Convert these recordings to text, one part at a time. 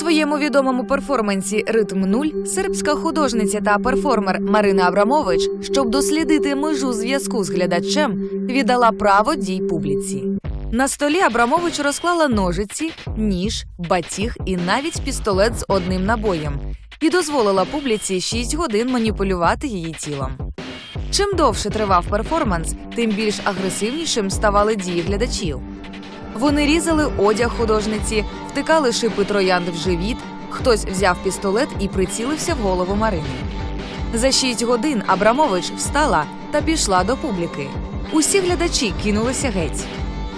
своєму відомому перформансі Ритм нуль сербська художниця та перформер Марина Абрамович, щоб дослідити межу зв'язку з глядачем, віддала право дій публіці. На столі Абрамович розклала ножиці, ніж, батіг і навіть пістолет з одним набоєм і дозволила публіці 6 годин маніпулювати її тілом. Чим довше тривав перформанс, тим більш агресивнішим ставали дії глядачів. Вони різали одяг художниці, втикали шипи троянд в живіт, хтось взяв пістолет і прицілився в голову Марини. За шість годин Абрамович встала та пішла до публіки. Усі глядачі кинулися геть.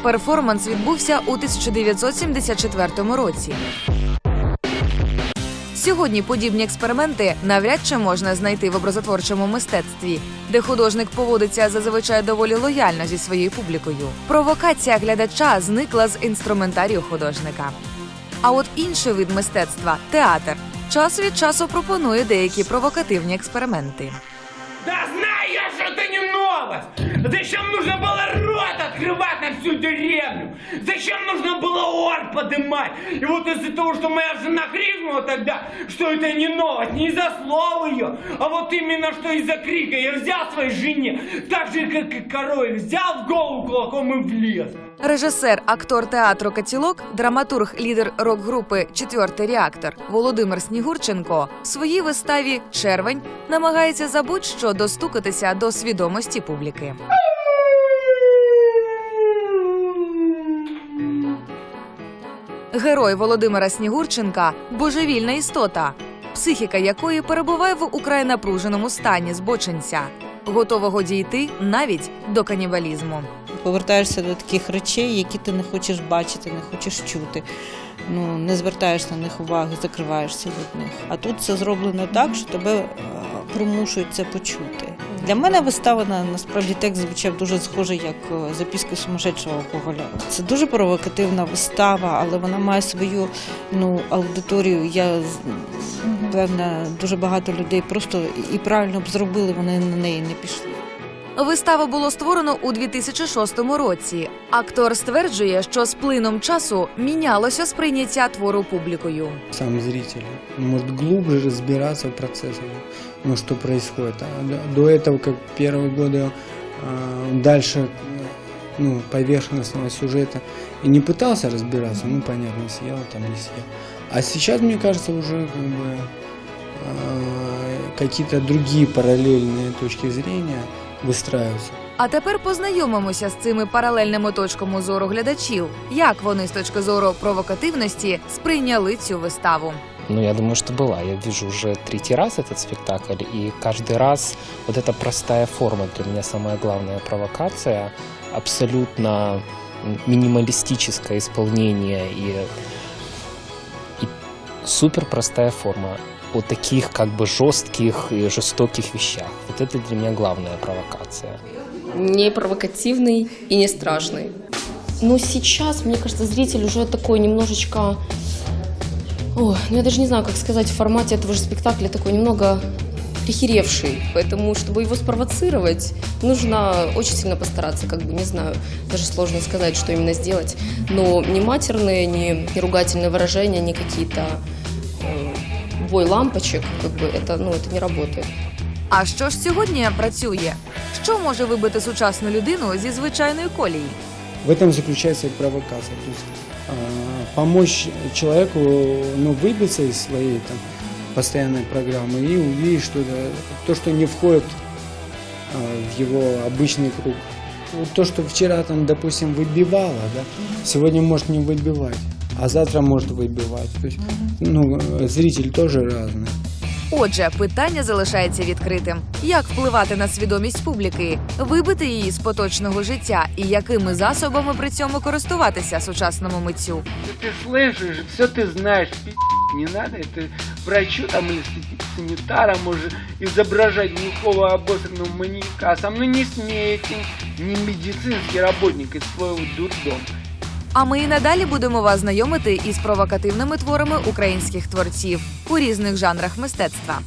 Перформанс відбувся у 1974 році. Сьогодні подібні експерименти навряд чи можна знайти в образотворчому мистецтві, де художник поводиться зазвичай доволі лояльно зі своєю публікою. Провокація глядача зникла з інструментарію художника. А от інший вид мистецтва театр час від часу пропонує деякі провокативні експерименти. Да знаю я, что это не новость! Зачем нужно было рот открывать на всю деревню? Зачем нужно было ор подымать? И вот из-за того, что моя жена крикнула тогда, что это не новость, не из-за слов ее, а вот именно что из-за крика я взял своей жене, так же, как и король, взял в голову кулаком и влез. Режисер, актор театру Катілок, драматург, лідер рок-групи Четвертий реактор Володимир Снігурченко в своїй виставі Червень намагається за будь-що достукатися до свідомості публіки. Герой Володимира Снігурченка божевільна істота, психіка якої перебуває в украй напруженому стані збочинця, готового дійти навіть до канібалізму. Повертаєшся до таких речей, які ти не хочеш бачити, не хочеш чути. Ну, не звертаєш на них уваги, закриваєшся від них. А тут це зроблено так, що тебе е, примушують це почути. Для мене вистава на насправді текст звучав дуже схоже, як е, записки сумасшедшого алкоголя. Це дуже провокативна вистава, але вона має свою ну, аудиторію. Я певна, дуже багато людей просто і правильно б зробили, вони на неї не пішли. Виставу було створено у 2006 році. Актор стверджує, що з плином часу мінялося сприйняття твору публікою. сам зритель может глубже разбираться в процессах, ну, что происходит. А до- До этого, как первые годы, а, дальше ну, поверхностного сюжета и не пытался разбираться, ну, понятно, съел там, не съел. А сейчас, мне кажется, уже как бы а, какие-то другие параллельные точки зрения выстраиваются. А тепер познайомимося з цими паралельними точками зору глядачів, як вони з точки зору провокативності сприйняли цю виставу. Ну, я думаю, что была. Я вижу уже третий раз этот спектакль, и каждый раз вот эта простая форма для меня самая главная провокация, абсолютно м, минималистическое исполнение и, и супер простая форма О таких как бы жестких и жестоких вещах. Вот это для меня главная провокация. не провокативный и не страшный. Но сейчас, мне кажется, зритель уже такой немножечко... Ой, ну я даже не знаю, как сказать, в формате этого же спектакля такой немного прихеревший. Поэтому, чтобы его спровоцировать, нужно очень сильно постараться, как бы, не знаю, даже сложно сказать, что именно сделать. Но не матерные, не, не ругательные выражения, не какие-то бой лампочек, как бы, это, ну, это не работает. А що ж сьогодні працює? Що може вибити сучасну людину зі звичайної колії? В этом заключается и провокация. То есть а, помочь человеку ну, выбиться из своей там, постоянной программы и увидеть что-то, то, что не входит а, в его обычный круг. Вот то, что вчера там, допустим, выбивало, да, сегодня может не выбивать, а завтра может выбивать. То есть, ну, э, зритель тоже разный. Отже, питання залишається відкритим: як впливати на свідомість публіки, вибити її з поточного життя і якими засобами при цьому користуватися сучасному митцю? Ты слышишь, все ты знаешь, пи***, не надо это врачу там или сан- санитарам уже изображать глухого обосранного маньяка. А Со мной не смейте, не медицинский работник из своего дурдома. А ми і надалі будемо вас знайомити із провокативними творами українських творців у різних жанрах мистецтва.